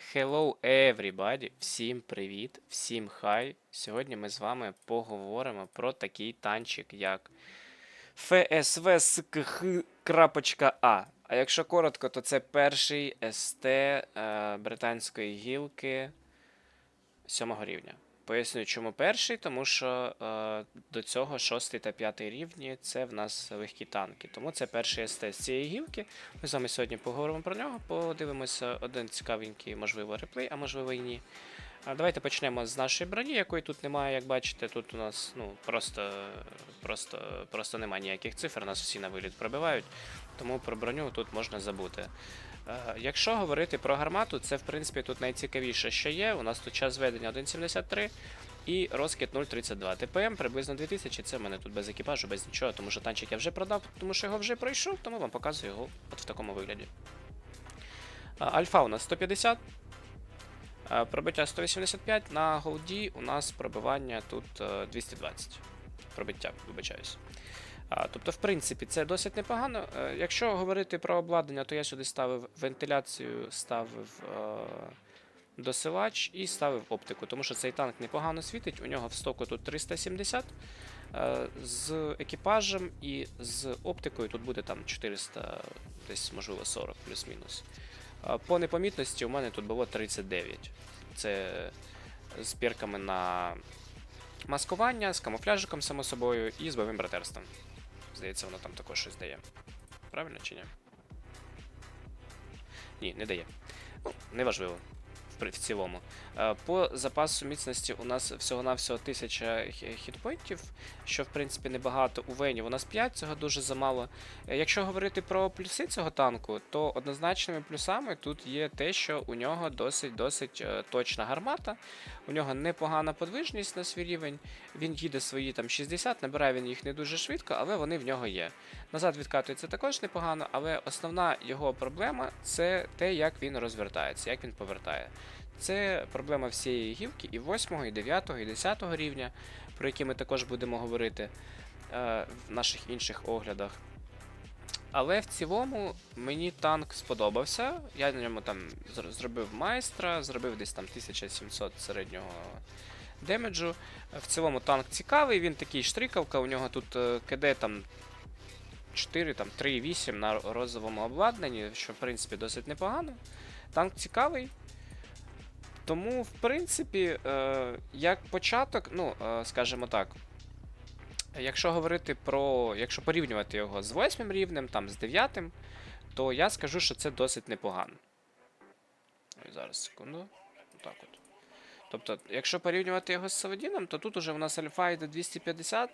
Hello everybody! Всім привіт, всім хай. Сьогодні ми з вами поговоримо про такий танчик, як FSVSKH.A. А якщо коротко, то це перший СТ е, британської гілки 7 рівня. Поясню, чому перший, тому що е, до цього 6 та 5 рівні це в нас легкі танки. Тому це перший СТ з цієї гілки. Ми з вами сьогодні поговоримо про нього, подивимося один цікавенький, можливо, реплей, а можливо і ні. А давайте почнемо з нашої броні, якої тут немає, як бачите. Тут у нас ну, просто, просто, просто немає ніяких цифр, нас всі на виліт пробивають, тому про броню тут можна забути. Е, Якщо говорити про гармату, це в принципі тут найцікавіше, що є. У нас тут час зведення 1.73 і розкид 0.32. ТПМ приблизно 2000, це в мене тут без екіпажу, без нічого, тому що танчик я вже продав, тому що його вже пройшов, тому вам показую його от в такому вигляді. Альфа у нас 150. Пробиття 185. На голді у нас пробивання тут е, 220. Пробиття, вибачаюсь. Тобто, в принципі, це досить непогано. Е, Якщо говорити про обладнання, то я сюди ставив вентиляцію, ставив е, досилач і ставив оптику, тому що цей танк непогано світить. У нього в стоку тут 370. е, З екіпажем і з оптикою тут буде там 400, десь можливо 40 плюс-мінус. По непомітності у мене тут було 39. Це з пірками на маскування, з камуфляжиком, само собою, і з бойовим братерством. Здається, воно там також щось дає. Правильно чи ні? Ні, не дає. Ну, неважливо. В, цілому. Е, По запасу міцності у нас всього-навсього 1000 хі- хітпоінтів, що в принципі небагато. У Вені у нас 5, цього дуже замало. Е, Якщо говорити про плюси цього танку, то однозначними плюсами тут є те, що у нього досить досить е, точна гармата, у нього непогана подвижність на свій рівень. Він їде свої там 60, набирає він їх не дуже швидко, але вони в нього є. Назад відкатується також непогано, але основна його проблема це те, як він розвертається, як він повертає. Це проблема всієї гілки і 8, і 9, і 10 рівня, про які ми також будемо говорити е, в наших інших оглядах. Але в цілому мені танк сподобався. Я на ньому там зробив майстра, зробив десь там 1700 середнього демеджу. В цілому танк цікавий, він такий штрикавка, у нього тут е, КД там 4, там 3,8 на розовому обладнанні, що в принципі досить непогано. Танк цікавий. Тому, в принципі, е, як початок, ну, е, скажімо так, якщо говорити про. Якщо порівнювати його з 8 рівнем, там з 9, то я скажу, що це досить непогано. Зараз секунду. Отак от. Тобто, якщо порівнювати його з Савадіном, то тут уже у нас альфа йде 250.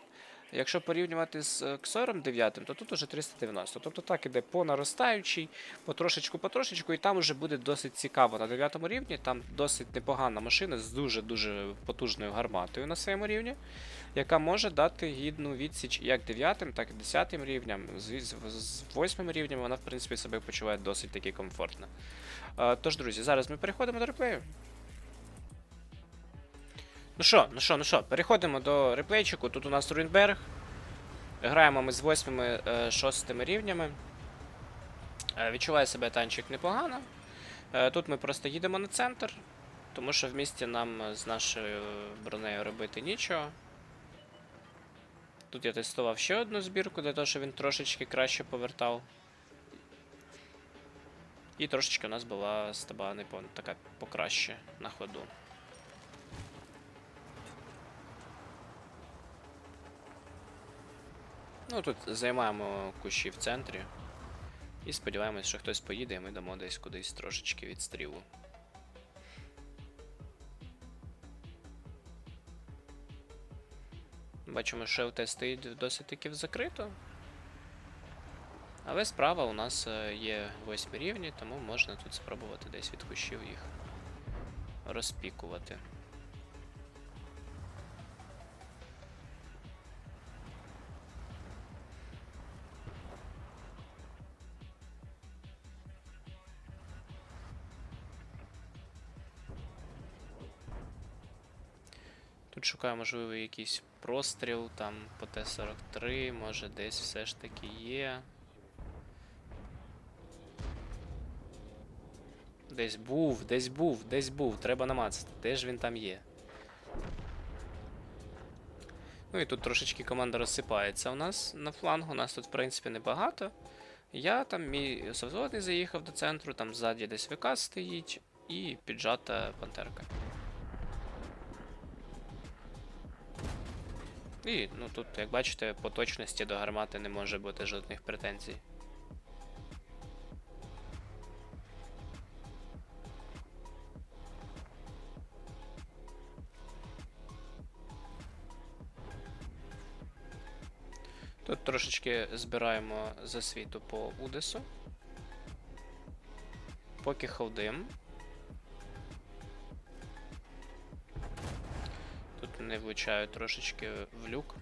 Якщо порівнювати з е, Ксором 9, то тут уже 390. Тобто так іде по наростаючій, потрошечку, потрошечку, і там вже буде досить цікаво на 9 рівні. Там досить непогана машина з дуже-дуже потужною гарматою на своєму рівні, яка може дати гідну відсіч як 9, так і 10 рівням. З 8 рівнем вона, в принципі, себе почуває досить таки комфортно. Е, тож, друзі, зараз ми переходимо до реплею. Ну що, ну що, ну що, переходимо до реплейчику. Тут у нас Руінберг. Граємо ми з 8-6 рівнями. Е, Відчуває себе танчик непогано. Е, Тут ми просто їдемо на центр, тому що в місті нам е, з нашою бронею робити нічого. Тут я тестував ще одну збірку для того, щоб він трошечки краще повертав. І трошечки у нас була стаба не така покраще на ходу. Ну, тут займаємо кущі в центрі. І сподіваємось, що хтось поїде, і ми дамо десь кудись трошечки відстрілу. Бачимо, що ЛТ стоїть досить таки закрито. Але справа у нас е, є 8 рівні, тому можна тут спробувати десь від кущів їх розпікувати. Тут шукаю, можливо, якийсь простріл там по Т-43, може десь все ж таки є. Десь був, десь був, десь був. Треба намацати. Де ж він там є? Ну і тут трошечки команда розсипається у нас на флангу. У нас тут, в принципі, небагато. Я там, мій совзводний заїхав до центру, там ззаді десь ВК стоїть, і піджата пантерка. І, ну тут, як бачите, по точності до гармати не може бути жодних претензій. Тут трошечки збираємо засвіту по Удесу. Поки холдим. Не влучаю трошечки в люк.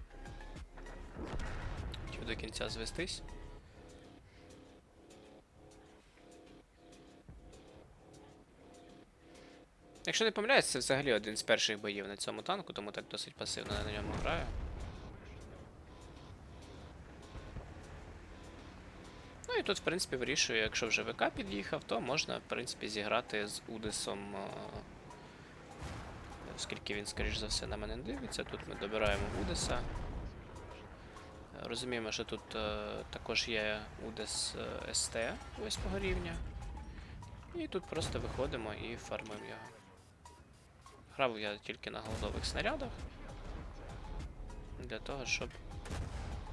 Хотів до кінця звестись. Якщо не помиляюсь, це взагалі один з перших боїв на цьому танку, тому так досить пасивно на ньому граю. Ну і тут, в принципі, вирішую, якщо вже ВК під'їхав, то можна, в принципі, зіграти з Удесом. Оскільки він, скоріш за все, на мене не дивиться. Тут ми добираємо Удеса. Розуміємо, що тут е, також є Удес е, СТ 8 рівня. І тут просто виходимо і фармимо його. Грав я тільки на голдових снарядах. Для того, щоб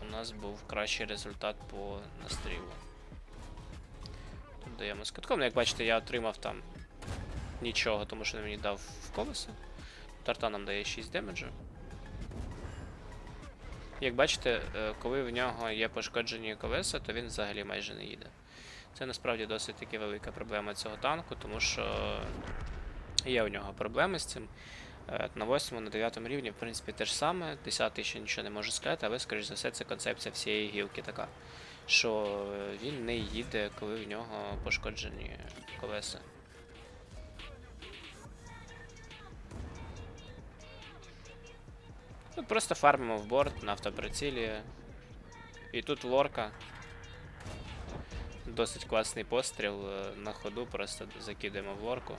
у нас був кращий результат по настрілу. Тут даємо з катком. Ну, як бачите, я отримав там нічого, тому що він мені дав в колесо. Тарта нам дає 6 демеджу. Як бачите, е, коли в нього є пошкоджені колеса, то він взагалі майже не їде. Це насправді досить таки велика проблема цього танку, тому що є у нього проблеми з цим. Е, На 8 на 9 рівні, в принципі, те ж саме. 10 ще нічого не можу сказати, але, скоріш за все, це концепція всієї гілки така. Що е, він не їде, коли в нього пошкоджені колеса. Тут просто фармимо в борт на автоприцілі. І тут лорка. Досить класний постріл е, на ходу, просто закидаємо в лорку.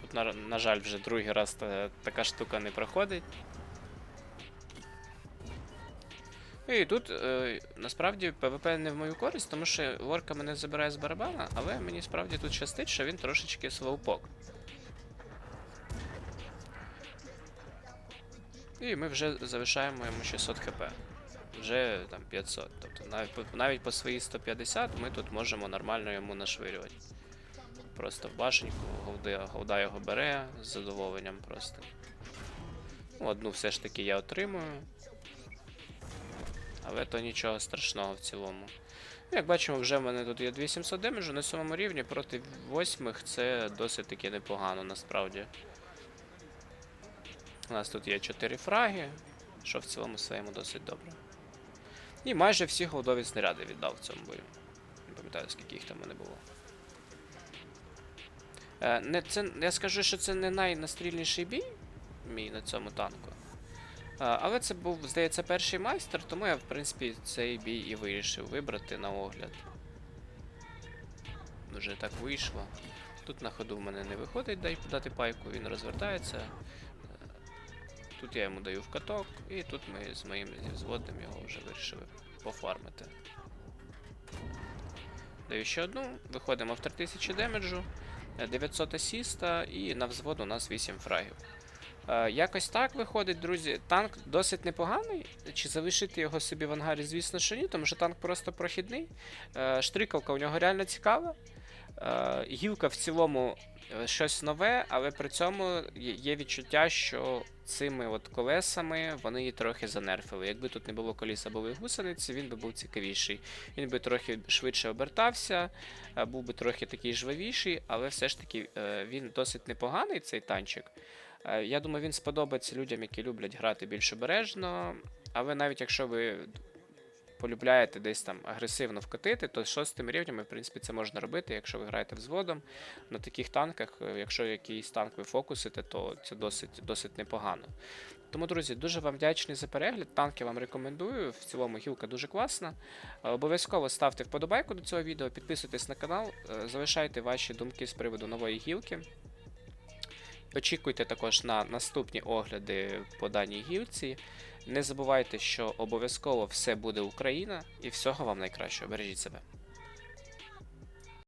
Тут, на, на жаль, вже другий раз та, така штука не проходить. І тут е, насправді ПВП не в мою користь, тому що лорка мене забирає з барабана, але мені справді тут щастить, що він трошечки слоупок. І ми вже залишаємо йому 600 хп. Вже там 500. Тобто навіть, навіть по своїй 150 ми тут можемо нормально йому нашвирювати. Просто в башеньку, голда, його бере з задоволенням просто. Ну, Одну все ж таки я отримую. Але то нічого страшного в цілому. Ну, Як бачимо, вже в мене тут є 2700 демеджу на сьомому рівні проти восьмих це досить таки непогано насправді. У нас тут є 4 фраги, що в цілому своєму досить добре. І майже всі голдові снаряди віддав в цьому бою. Не пам'ятаю, скільки їх там мене було. Е, не, це, я скажу, що це не найнастрільніший бій мій на цьому танку. Е, але це був, здається, перший майстер, тому я, в принципі, цей бій і вирішив вибрати на огляд. Вже так вийшло. Тут на ходу в мене не виходить дай- дати пайку, він розвертається. Е, Тут я йому даю в каток, і тут ми з моїм зводним його вже вирішили пофармити. Даю ще одну, виходимо в 3000 демеджу, е, 900 асіста і на взвод у нас 8 фрагів. Е, якось так виходить, друзі. Танк досить непоганий. Чи залишити його собі в ангарі, звісно, що ні, тому що танк просто прохідний. Е, штрикалка у нього реально цікава. Е, гілка в цілому е, щось нове, але при цьому є- відчуття, що цими от колесами вони її трохи занерфили. Якби тут не було коліса, були гусениці, він би був цікавіший. Він би трохи швидше обертався, е, був би трохи такий жвавіший, але все ж таки він досить непоганий, цей танчик. Я думаю, він сподобається людям, які люблять грати більш обережно. Але навіть якщо ви полюбляєте десь там агресивно вкотити, то з шостим рівнем, в принципі, це можна робити, якщо ви граєте взводом. На таких танках, е, якщо якийсь танк ви фокусите, то це досить, досить непогано. Тому, друзі, дуже вам вдячний за перегляд. Танки вам рекомендую. В цілому гілка дуже класна. Е, Обов'язково ставте вподобайку до цього відео, підписуйтесь на канал, е, залишайте ваші думки з приводу нової гілки. Очікуйте також на наступні огляди по даній гілці. Не забувайте, що обов'язково все буде Україна, і всього вам найкращого. Бережіть себе.